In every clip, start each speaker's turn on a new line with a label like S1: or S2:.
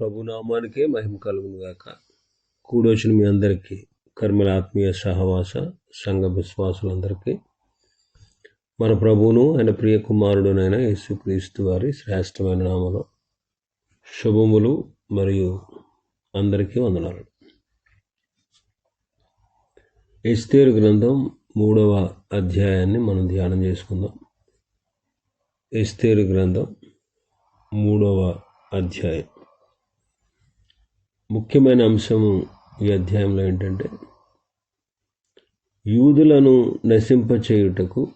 S1: ప్రభునామానికే మహిమ కలుగునుగాక కూడొచ్చిన మీ అందరికీ కర్మల ఆత్మీయ సహవాస సంఘ విశ్వాసులందరికీ మన ప్రభువును ఆయన ప్రియ కుమారుడునైన యేసుక్రీస్తు వారి శ్రేష్టమైన నామలో శుభములు మరియు అందరికీ వందనాలు. ఎస్తేరు గ్రంథం మూడవ అధ్యాయాన్ని మనం ధ్యానం చేసుకుందాం. ఎస్తేరు గ్రంథం మూడవ అధ్యాయం. ముఖ్యమైన అంశము ఈ అధ్యాయంలో ఏంటంటే యూదులను నశింపచేయుటకు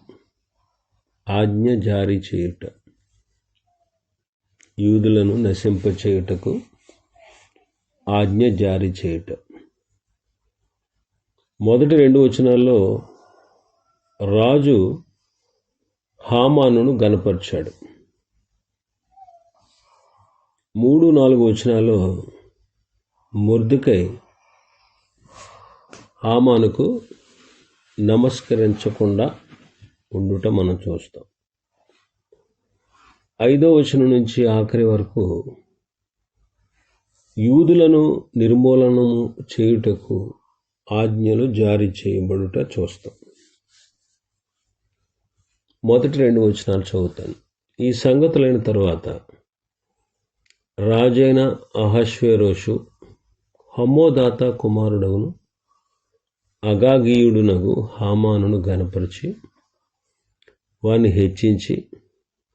S1: ఆజ్ఞ జారీ చేయుట. యూదులను నశింపచేయుటకు ఆజ్ఞ జారీ చేయుట. మొదటి రెండు వచనాల్లో రాజు హామానును గనపరిచాడు మూడు నాలుగు వచనాల్లో ముర్దుకై హామానుకు నమస్కరించకుండా ఉండుట మనం చూస్తాం. ఐదో వచనం నుంచి ఆఖరి వరకు యూదులను నిర్మూలనము చేయుటకు ఆజ్ఞలు జారీ చేయబడుట చూస్తాం. మొదటి రెండు వచనాలు చదువుతాను. ఈ సంగతులైన తర్వాత రాజైన అహశ్వేరోషు హమ్మోదాత కుమారుడవును అగాగీయుడునగు హామానును గనపరిచి వాని హెచ్చించి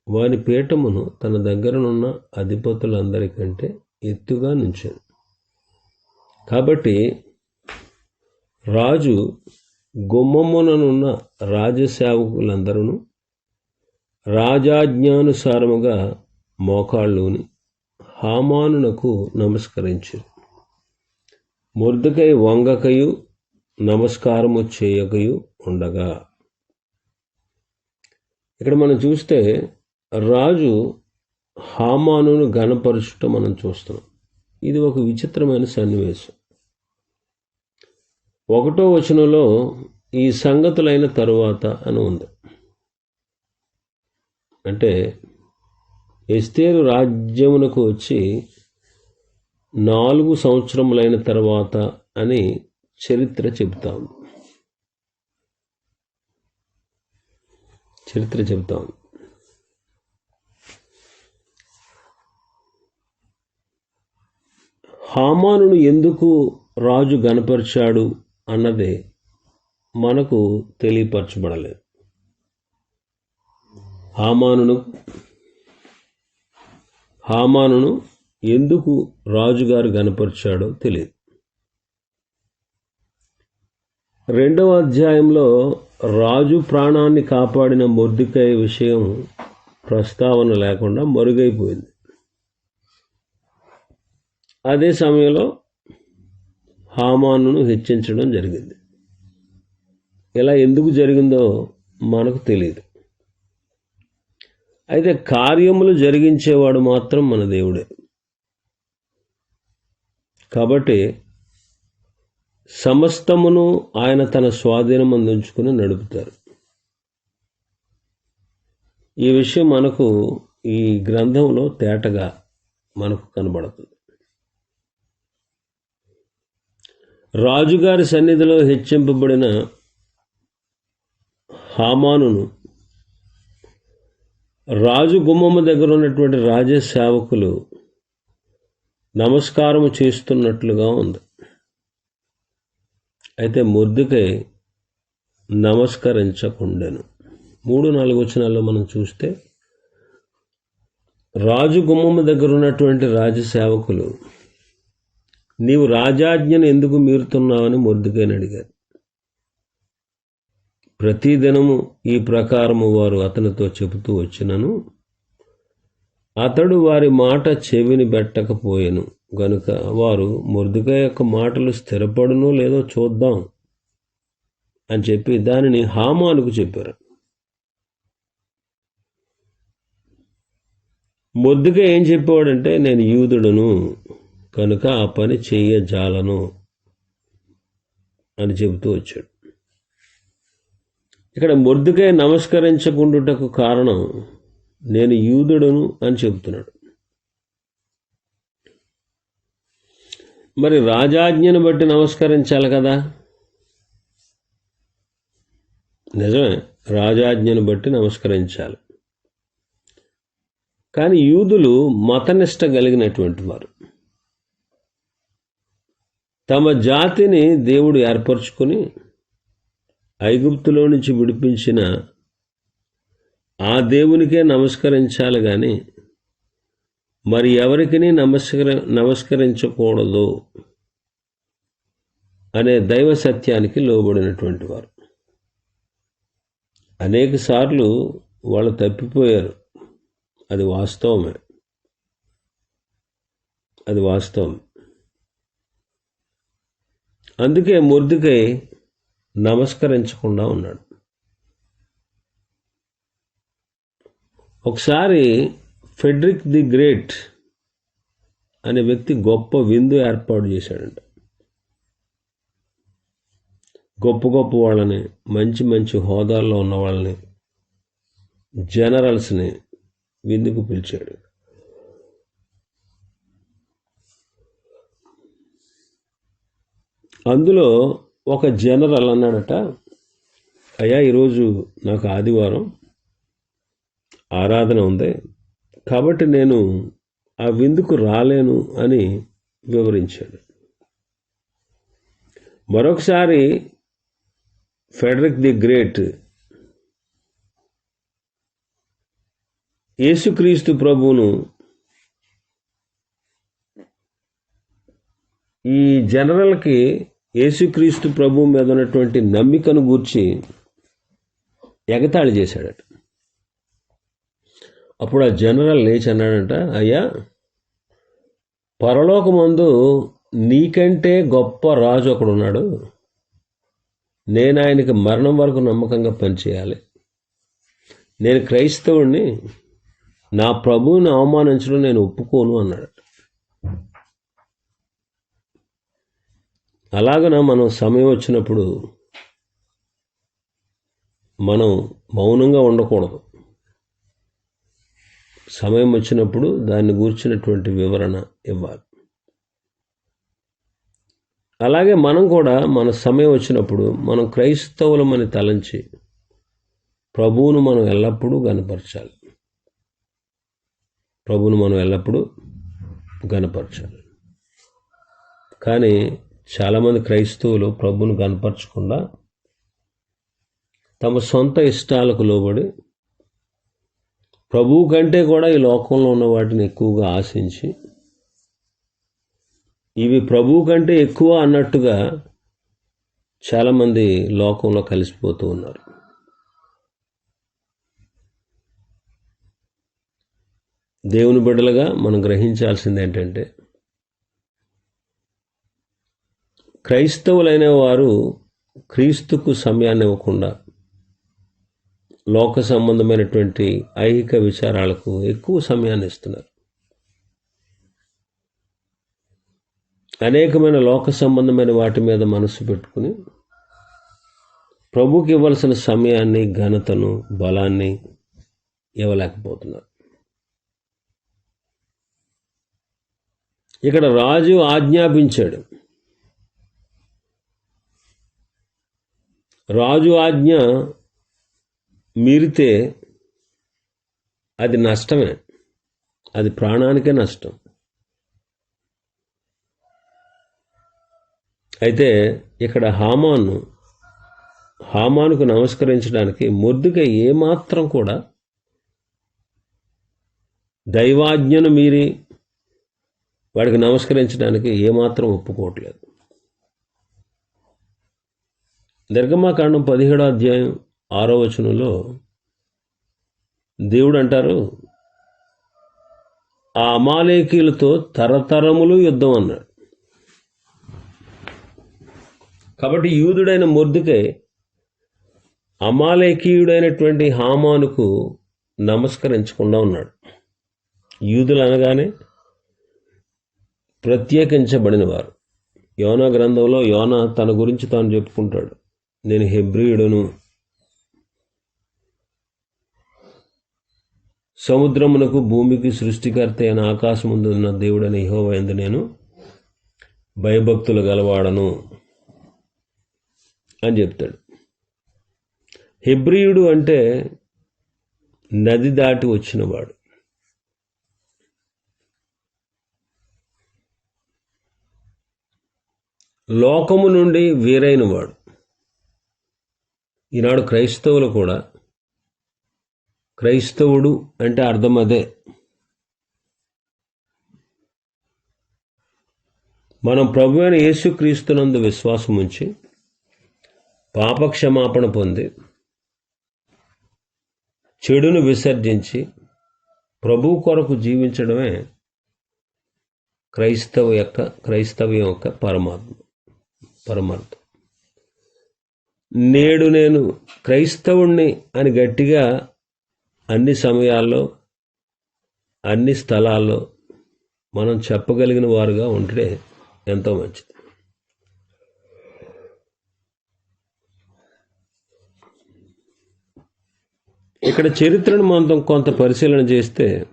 S1: వాని పీఠమును తన దగ్గరనున్న అధిపతులందరికంటే ఎత్తుగా నుంచాను. కాబట్టి రాజు గుమ్మముననున్న రాజసేవకులందరూ రాజాజ్ఞానుసారముగా మోకాళ్ళుని హామానునకు నమస్కరించారు ముర్దుకై వంగకయు నమస్కారము చేయకయు ఉండగా. ఇక్కడ మనం చూస్తే రాజు హామానును గణపరుచుట మనం చూస్తున్నాం. ఇది ఒక విచిత్రమైన సన్నివేశం. ఒకటో వచనంలో ఈ సంగతులైన తరువాత అని ఉంది. అంటే ఎస్తేరు రాజ్యమునకు వచ్చి నాలుగు సంవత్సరములైన తర్వాత అని చరిత్ర చెబుతాం. చరిత్ర చెబుతాం. హామానును ఎందుకు రాజు గనపరిచాడు అన్నదే మనకు తెలియపరచబడలేదు. హామానును హామానును ఎందుకు రాజుగారు కనపరిచాడో తెలియదు రెండవ అధ్యాయంలో రాజు ప్రాణాన్ని కాపాడిన మొర్దికాయ విషయం ప్రస్తావన లేకుండా మరుగైపోయింది. అదే సమయంలో హామానును హెచ్చించడం జరిగింది. ఇలా ఎందుకు జరిగిందో మనకు తెలియదు అయితే కార్యములు జరిగించేవాడు మాత్రం మన దేవుడే. కాబట్టి సమస్తమును ఆయన తన స్వాధీనం అందించుకుని నడుపుతారు. ఈ విషయం మనకు ఈ గ్రంథంలో తేటగా మనకు కనబడుతుంది. రాజుగారి సన్నిధిలో హెచ్చింపబడిన హామానును రాజు గుమ్మమ్మ దగ్గర ఉన్నటువంటి రాజ నమస్కారం చేస్తున్నట్లుగా ఉంది. అయితే ముర్దుకై నమస్కరించకుండాను. మూడు నాలుగు వచనాల్లో మనం చూస్తే రాజు గుమ్మమ్మ దగ్గర ఉన్నటువంటి రాజసేవకులు నీవు రాజాజ్ఞను ఎందుకు మీరుతున్నావని ముర్దుకైని అడిగారు. ప్రతిదినము ఈ ప్రకారము వారు అతనితో చెబుతూ వచ్చినను అతడు వారి మాట చెవిని పెట్టకపోయాను గనుక వారు మురుదుక యొక్క మాటలు స్థిరపడునో లేదో చూద్దాం అని చెప్పి దానిని హామానుకు చెప్పారు. ముద్దుగా ఏం చెప్పేవాడంటే నేను యూదుడును కనుక ఆ పని చెయ్యజాలను అని చెబుతూ వచ్చాడు. ఇక్కడ ముద్దుకై నమస్కరించకుండుటకు కారణం నేను యూదుడును అని చెబుతున్నాడు. మరి రాజాజ్ఞను బట్టి నమస్కరించాలి కదా? నిజమే రాజాజ్ఞను బట్టి నమస్కరించాలి. కానీ యూదులు మతనిష్ట కలిగినటువంటి వారు. తమ జాతిని దేవుడు ఏర్పరచుకొని ఐగుప్తులో నుంచి విడిపించిన ఆ దేవునికే నమస్కరించాలి కానీ మరి ఎవరికి నమస్కర నమస్కరించకూడదు అనే దైవ సత్యానికి లోబడినటువంటి వారు. అనేక సార్లు వాళ్ళు తప్పిపోయారు. అది వాస్తవమే. అది వాస్తవం. అందుకే ముర్దుకై నమస్కరించకుండా ఉన్నాడు. ఒకసారి ఫెడ్రిక్ ది గ్రేట్ అనే వ్యక్తి గొప్ప విందు ఏర్పాటు చేశాడంట. గొప్ప గొప్ప వాళ్ళని మంచి మంచి హోదాల్లో ఉన్న వాళ్ళని జనరల్స్ని విందుకు పిలిచాడు. అందులో ఒక జనరల్ అన్నాడట అయ్యా ఈరోజు నాకు ఆదివారం ఆరాధన ఉంది. కాబట్టి నేను ఆ విందుకు రాలేను అని వివరించాడు. మరొకసారి ఫెడరిక్ ది గ్రేట్ యేసుక్రీస్తు ప్రభువును ఈ జనరల్కి యేసుక్రీస్తు ప్రభు మీద ఉన్నటువంటి నమ్మికను గూర్చి ఎగతాళి చేశాడట. అప్పుడు ఆ జనరల్ లేచి అన్నాడంట అయ్యా పరలోకమందు నీకంటే గొప్ప రాజు ఒకడున్నాడు. నేను ఆయనకి మరణం వరకు నమ్మకంగా పనిచేయాలి. నేను క్రైస్తవుడిని నా ప్రభువుని అవమానించడం నేను ఒప్పుకోను అన్నాడు. అలాగన మనం సమయం వచ్చినప్పుడు మనం మౌనంగా ఉండకూడదు. సమయం వచ్చినప్పుడు దాన్ని గూర్చినటువంటి వివరణ ఇవ్వాలి. అలాగే మనం కూడా మన సమయం వచ్చినప్పుడు మనం క్రైస్తవులమని తలంచి ప్రభువును మనం ఎల్లప్పుడూ గనపరచాలి. ప్రభువును మనం ఎల్లప్పుడూ గనపరచాలి. కానీ చాలామంది క్రైస్తవులు ప్రభువును గనపరచకుండా తమ సొంత ఇష్టాలకు లోబడి ప్రభువు కంటే కూడా ఈ లోకంలో ఉన్న వాటిని ఎక్కువగా ఆశించి ఇవి ప్రభువు కంటే ఎక్కువ అన్నట్టుగా చాలామంది లోకంలో కలిసిపోతూ ఉన్నారు. దేవుని బిడ్డలుగా మనం గ్రహించాల్సింది ఏంటంటే క్రైస్తవులైన వారు క్రీస్తుకు సమయాన్ని ఇవ్వకుండా లోక సంబంధమైనటువంటి ఐహిక విచారాలకు ఎక్కువ సమయాన్ని ఇస్తున్నారు. అనేకమైన లోక సంబంధమైన వాటి మీద మనసు పెట్టుకుని ప్రభుకి ఇవ్వాల్సిన సమయాన్ని ఘనతను బలాన్ని ఇవ్వలేకపోతున్నారు. ఇక్కడ రాజు ఆజ్ఞాపించాడు. రాజు ఆజ్ఞ మీరితే అది నష్టమే. అది ప్రాణానికే నష్టం. అయితే ఇక్కడ హామాను హామానుకు నమస్కరించడానికి ముద్దుగా ఏమాత్రం కూడా దైవాజ్ఞను మీరి వాడికి నమస్కరించడానికి ఏమాత్రం ఒప్పుకోవట్లేదు. నిర్గమాకాండం పదిహేడో అధ్యాయం ఆరో వచనంలో దేవుడు అంటారు ఆ అమాలేకీలతో తరతరములు యుద్ధం అన్నాడు. కాబట్టి యూదుడైన మొర్దుకే అమాలేకీయుడైనటువంటి హామానుకు నమస్కరించకుండా ఉన్నాడు. యూదులు అనగానే ప్రత్యేకించబడిన వారు యోనా గ్రంథంలో యోనా తన గురించి తాను చెప్పుకుంటాడు. నేను హెబ్రియుడును సముద్రమునకు భూమికి సృష్టికర్త అయిన ఆకాశముందున్న దేవుడని యెహోవా నేను భయభక్తులు గలవాడను అని చెప్తాడు. హెబ్రియుడు అంటే నది దాటి వచ్చినవాడు. లోకము నుండి వేరైనవాడు. ఈనాడు క్రైస్తవులు కూడా క్రైస్తవుడు అంటే అర్థం అదే. మనం ప్రభు అయిన యేసుక్రీస్తునందు విశ్వాసం ఉంచి పాపక్షమాపణ పొంది చెడును విసర్జించి ప్రభు కొరకు జీవించడమే క్రైస్తవ యొక్క క్రైస్తవ్యం యొక్క పరమాత్మ పరమార్థం. నేడు నేను క్రైస్తవుణ్ణి అని గట్టిగా అన్ని సమయాల్లో అన్ని స్థలాల్లో మనం చెప్పగలిగిన వారుగా ఉంటే ఎంతో మంచిది. ఇక్కడ చరిత్రను మనం కొంత పరిశీలన చేస్తే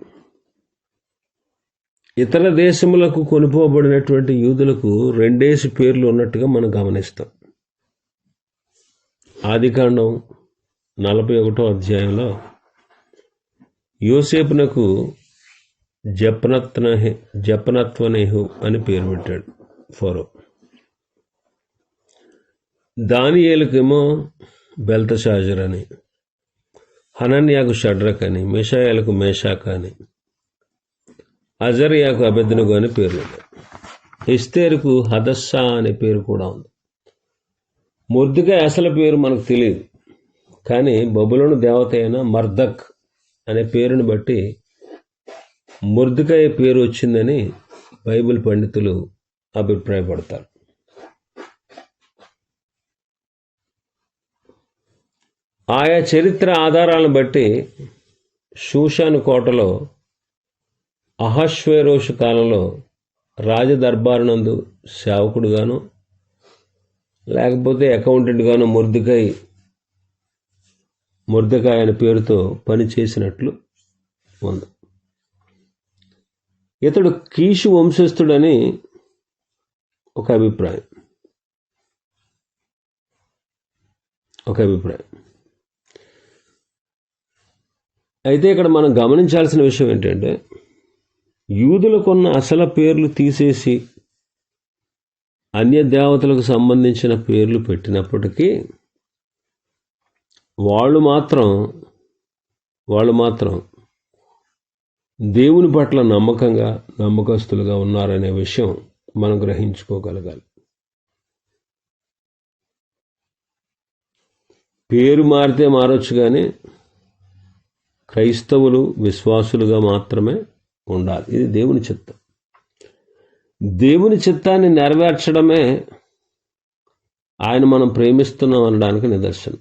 S1: ఇతర దేశములకు కొనుకోబడినటువంటి యూదులకు రెండేసి పేర్లు ఉన్నట్టుగా మనం గమనిస్తాం. ఆదికాండం నలభై ఒకటో అధ్యాయంలో యోసేపునకు జపనత్న జపనత్వనేహు అని పేరు పెట్టాడు ఫరో. దానియేలకేమో బెల్తషాజర్ అని హనన్యాకు షడ్రక్ అని మిషాయాలకు మేషాక్ అని అజరియాకు అబెద్దనుగు అని పేర్లు ఇస్తేరుకు హదస్సా అనే పేరు కూడా ఉంది. ముర్దుగా అసలు పేరు మనకు తెలియదు కానీ బబులోని దేవత అయిన మర్దక్ అనే పేరును బట్టి ముర్దుకాయ పేరు వచ్చిందని బైబిల్ పండితులు అభిప్రాయపడతారు. ఆయా చరిత్ర ఆధారాలను బట్టి షూషాను కోటలో అహశ్వేరోషు కాలంలో రాజదర్బారునందు సేవకుడుగాను లేకపోతే అకౌంటెంట్గాను ముర్దుకై ముర్దకాయ్ అనే పేరుతో పనిచేసినట్లు ఉంది. ఇతడు కీషు వంశస్థుడని ఒక అభిప్రాయం. ఒక అభిప్రాయం. అయితే ఇక్కడ మనం గమనించాల్సిన విషయం ఏంటంటే యూదులకున్న అసలు పేర్లు తీసేసి అన్య దేవతలకు సంబంధించిన పేర్లు పెట్టినప్పటికీ వాళ్ళు మాత్రం వాళ్ళు మాత్రం దేవుని పట్ల నమ్మకంగా నమ్మకస్తులుగా ఉన్నారనే విషయం మనం గ్రహించుకోగలగాలి. పేరు మారితే మారొచ్చు కానీ క్రైస్తవులు విశ్వాసులుగా మాత్రమే ఉండాలి. ఇది దేవుని చిత్తం. దేవుని చిత్తాన్ని నెరవేర్చడమే ఆయన మనం ప్రేమిస్తున్నాం అనడానికి నిదర్శనం.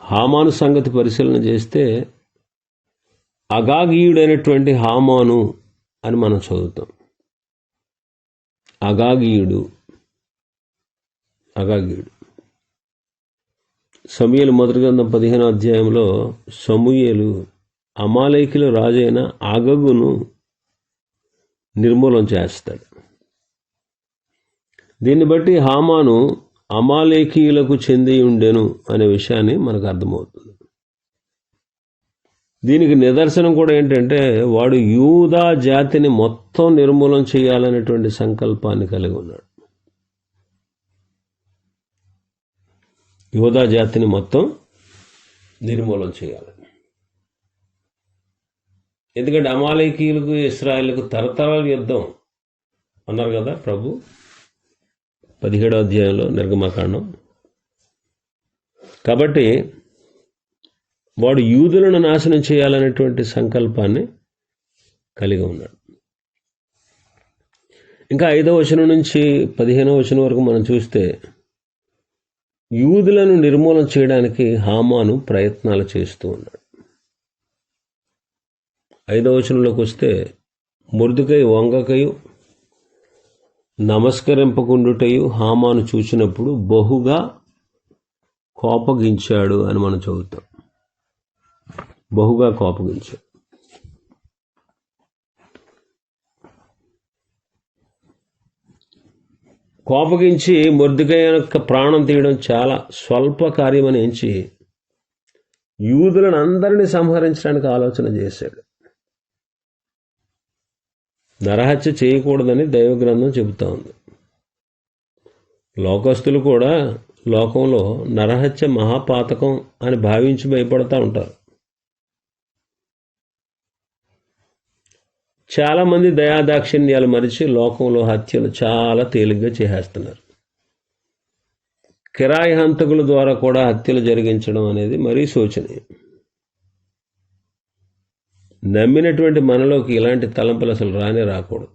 S1: హామాను సంగతి పరిశీలన చేస్తే అగాగీయుడైనటువంటి హామాను అని మనం చదువుతాం. అగాగీయుడు అగాగీయుడు. సమూయలు మొదటి గ్రంథం పదిహేను అధ్యాయంలో సమూయలు అమాలైకుల రాజైన అగగును నిర్మూలన చేస్తాడు. దీన్ని బట్టి హామాను అమాలేకీయులకు చెంది ఉండెను అనే విషయాన్ని మనకు అర్థమవుతుంది. దీనికి నిదర్శనం కూడా ఏంటంటే వాడు యూదా జాతిని మొత్తం నిర్మూలన చేయాలనేటువంటి సంకల్పాన్ని కలిగి ఉన్నాడు. యోధా జాతిని మొత్తం నిర్మూలన చేయాలి. ఎందుకంటే అమాలయకీయులకు ఇస్రాయల్కు తరతరాల యుద్ధం అన్నారు కదా ప్రభు. పదిహేడో అధ్యాయంలో నిర్గమాకాండం. కాబట్టి వాడు యూదులను నాశనం చేయాలనేటువంటి సంకల్పాన్ని కలిగి ఉన్నాడు. ఇంకా ఐదో వచనం నుంచి పదిహేనో వచనం వరకు మనం చూస్తే యూదులను నిర్మూలన చేయడానికి హామాను ప్రయత్నాలు చేస్తూ ఉన్నాడు. ఐదవ వచనంలోకి వస్తే మురుదుకై వంగకయు నమస్కరింపకుండుటయు హామాను చూసినప్పుడు బహుగా కోపగించాడు అని మనం చదువుతాం. బహుగా కోపగించాడు. కోపగించి మొర్దికై యొక్క ప్రాణం తీయడం చాలా స్వల్ప కార్యమని ఎంచి యూదులను అందరినీ సంహరించడానికి ఆలోచన చేశాడు. నరహత్య చేయకూడదని దైవగ్రంథం చెబుతా ఉంది. లోకస్తులు కూడా లోకంలో నరహత్య మహాపాతకం అని భావించి భయపడతా ఉంటారు. చాలామంది దయాదాక్షిణ్యాలు మరిచి లోకంలో హత్యలు చాలా తేలిగ్గా చేసేస్తున్నారు. కిరాయి హంతకుల ద్వారా కూడా హత్యలు జరిగించడం అనేది మరీ శోచనీయం. నమ్మినటువంటి మనలోకి ఇలాంటి తలంపులు అసలు రానే రాకూడదు.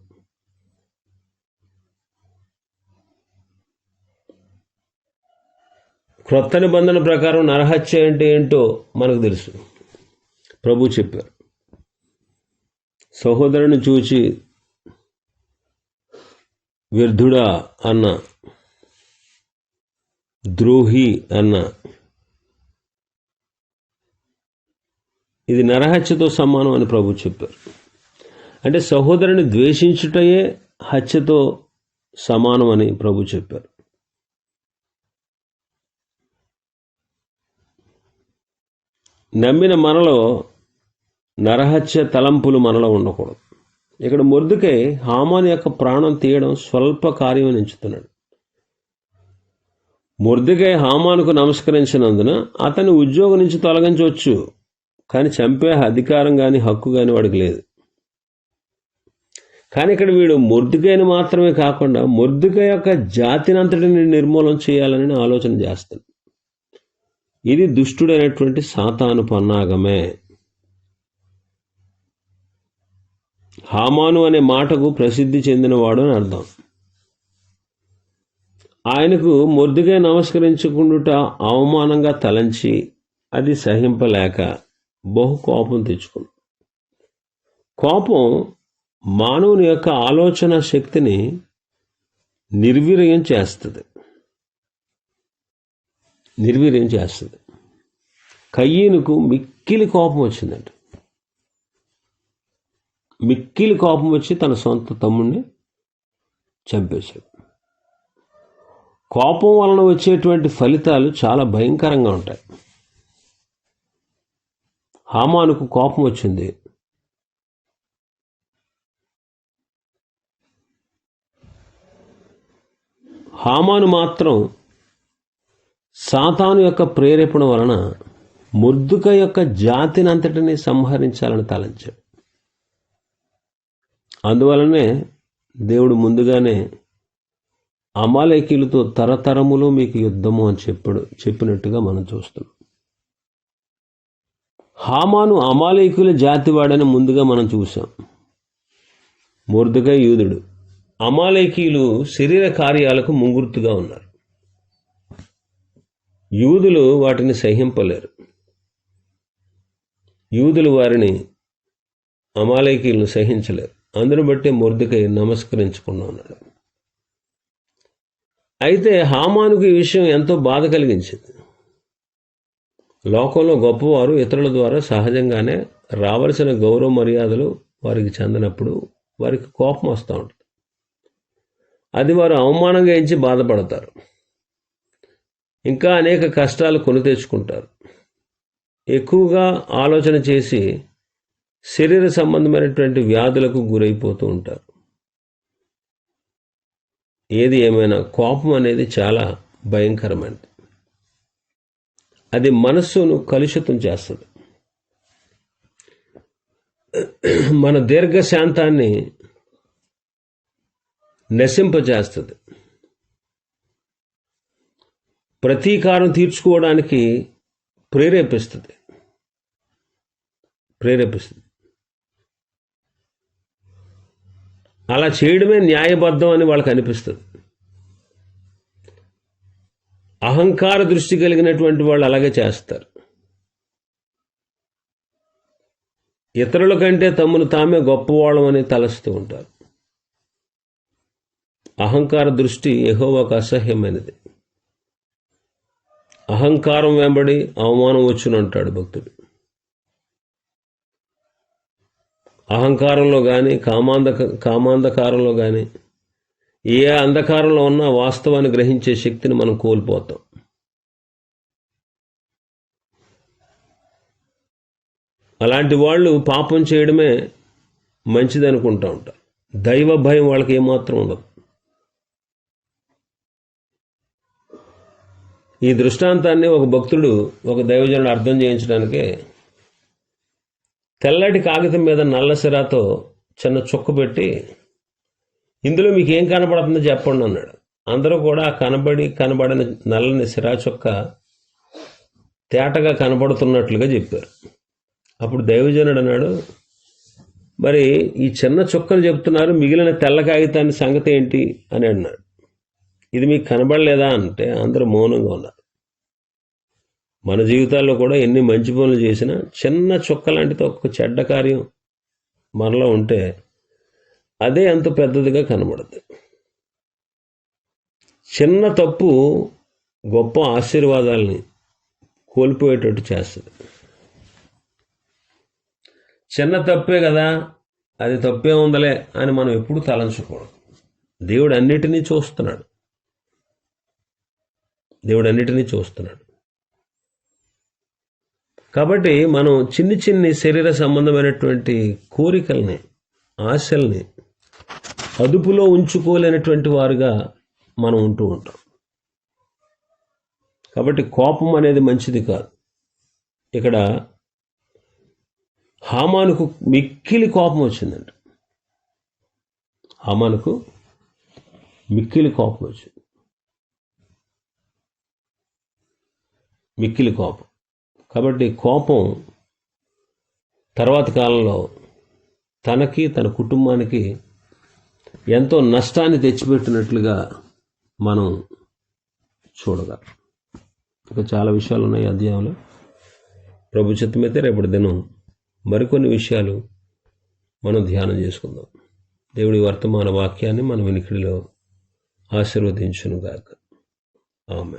S1: క్రొత్త నిబంధన ప్రకారం నరహత్య అంటే ఏంటో మనకు తెలుసు. ప్రభు చెప్పారు. సహోదరుని చూచి వ్యర్థుడా అన్న ద్రోహి అన్న ఇది నరహత్యతో సమానం అని ప్రభు చెప్పారు. అంటే సహోదరుని ద్వేషించుటయే హత్యతో సమానం అని ప్రభు చెప్పారు. నమ్మిన మనలో నరహత్య తలంపులు మనలో ఉండకూడదు. ఇక్కడ మురుదుకై హామాన్ యొక్క ప్రాణం తీయడం స్వల్ప కార్యం ఎంచుతున్నాడు. మురుదుకై హామానుకు నమస్కరించినందున అతని ఉద్యోగం నుంచి తొలగించవచ్చు. కానీ చంపే అధికారం కానీ హక్కు కానీ వాడికి లేదు. కానీ ఇక్కడ వీడు మొర్దుకైని మాత్రమే కాకుండా మొర్దుక యొక్క జాతినంతటిని నిర్మూలన చేయాలని ఆలోచన చేస్తాడు ఇది దుష్టుడైనటువంటి సాతాను పన్నాగమే. హామాను అనే మాటకు ప్రసిద్ధి చెందినవాడు అని అర్థం. ఆయనకు మొద్దుగా నమస్కరించుకుండుట అవమానంగా తలంచి అది సహింపలేక బహు కోపం తెచ్చుకుంది. కోపం మానవుని యొక్క ఆలోచన శక్తిని నిర్వీర్యం చేస్తుంది. నిర్వీర్యం చేస్తుంది. కయ్యనుకు మిక్కిలి కోపం వచ్చిందంట. మిక్కిలి కోపం వచ్చి తన సొంత తమ్ముడిని చంపేశాడు. కోపం వలన వచ్చేటువంటి ఫలితాలు చాలా భయంకరంగా ఉంటాయి. హామానుకు కోపం వచ్చింది. హామాను మాత్రం సాతాను యొక్క ప్రేరేపణ వలన ముర్దుక యొక్క జాతిని అంతటిని సంహరించాలని తలంచాడు. అందువలనే దేవుడు ముందుగానే అమాలేకీలతో తరతరములు మీకు యుద్ధము అని చెప్పాడు చెప్పినట్టుగా మనం చూస్తున్నాం. హామాను అమాలేకుల జాతివాడని ముందుగా మనం చూసాం ముర్దుగా యూదుడు. అమాలేకీలు శరీర కార్యాలకు ముంగుర్తుగా ఉన్నారు. యూదులు వాటిని సహింపలేరు. యూదులు వారిని అమాలేకీలను సహించలేరు. అందును బట్టి మురుదుకై నమస్కరించుకున్నా ఉన్నాడు. అయితే హామానుకు ఈ విషయం ఎంతో బాధ కలిగించింది. లోకంలో గొప్పవారు ఇతరుల ద్వారా సహజంగానే రావలసిన గౌరవ మర్యాదలు వారికి చెందినప్పుడు వారికి కోపం వస్తూ ఉంటుంది. అది వారు అవమానంగా ఎంచి బాధపడతారు. ఇంకా అనేక కష్టాలు కొని తెచ్చుకుంటారు. ఎక్కువగా ఆలోచన చేసి శరీర సంబంధమైనటువంటి వ్యాధులకు గురైపోతూ ఉంటారు. ఏది ఏమైనా కోపం అనేది చాలా భయంకరమైనది. అది మనస్సును కలుషితం చేస్తుంది. మన దీర్ఘశాంతాన్ని నశింపజేస్తుంది. ప్రతీకారం తీర్చుకోవడానికి ప్రేరేపిస్తుంది. ప్రేరేపిస్తుంది. అలా చేయడమే న్యాయబద్ధం అని వాళ్ళకి అనిపిస్తుంది అహంకార దృష్టి కలిగినటువంటి వాళ్ళు అలాగే చేస్తారు. ఇతరుల కంటే తమను తామే గొప్పవాళ్ళమని తలస్తూ ఉంటారు. అహంకార దృష్టి ఎహోవాకు అసహ్యమైనది. అహంకారం వెంబడి అవమానం వచ్చును అంటాడు భక్తుడు. అహంకారంలో కానీ కామాంధ కామాంధకారంలో కానీ ఏ అంధకారంలో ఉన్న వాస్తవాన్ని గ్రహించే శక్తిని మనం కోల్పోతాం. అలాంటి వాళ్ళు పాపం చేయడమే మంచిది అనుకుంటా ఉంటారు. దైవ భయం వాళ్ళకి ఏమాత్రం ఉండదు. ఈ దృష్టాంతాన్ని ఒక భక్తుడు ఒక దైవజనుడు అర్థం చేయించడానికే తెల్లటి కాగితం మీద నల్ల సిరాతో చిన్న చుక్క పెట్టి ఇందులో మీకు ఏం కనబడుతుందో చెప్పండి అన్నాడు. అందరూ కూడా కనబడి కనబడని నల్లని సిరాచుక్క తేటగా కనబడుతున్నట్లుగా చెప్పారు. అప్పుడు దైవజనుడు అన్నాడు మరి ఈ చిన్న చుక్కలు చెప్తున్నారు మిగిలిన తెల్ల కాగితాన్ని సంగతి ఏంటి? అని అన్నాడు. ఇది మీకు కనబడలేదా? అంటే అందరూ మౌనంగా ఉన్నారు. మన జీవితాల్లో కూడా ఎన్ని మంచి పనులు చేసినా చిన్న చుక్క లాంటిది ఒక చెడ్డ కార్యం మనలో ఉంటే అదే అంత పెద్దదిగా కనబడుతుంది చిన్న తప్పు గొప్ప ఆశీర్వాదాలని కోల్పోయేటట్టు చేస్తుంది. చిన్న తప్పే కదా అది తప్పే ఉందలే అని మనం ఎప్పుడు తలంచకూడదు. దేవుడు అన్నిటినీ చూస్తున్నాడు. దేవుడు అన్నిటినీ చూస్తున్నాడు. కాబట్టి మనం చిన్ని చిన్ని శరీర సంబంధమైనటువంటి కోరికల్ని ఆశల్ని అదుపులో ఉంచుకోలేనటువంటి వారుగా మనం ఉంటూ ఉంటాం. కాబట్టి కోపం అనేది మంచిది కాదు. ఇక్కడ హామానుకు మిక్కిలి కోపం వచ్చిందంట. హామానుకు మిక్కిలి కోపం వచ్చింది. మిక్కిలి కోపం. కాబట్టి కోపం తర్వాత కాలంలో తనకి తన కుటుంబానికి ఎంతో నష్టాన్ని తెచ్చిపెట్టినట్లుగా మనం చూడగా ఇంకా చాలా విషయాలు ఉన్నాయి అధ్యాయంలో. ప్రభు చిత్తమైతే రేపటి దినం మరికొన్ని విషయాలు మనం ధ్యానం చేసుకుందాం. దేవుడి వర్తమాన వాక్యాన్ని మన వినికిడిలో ఆశీర్వదించును గాక ఆమె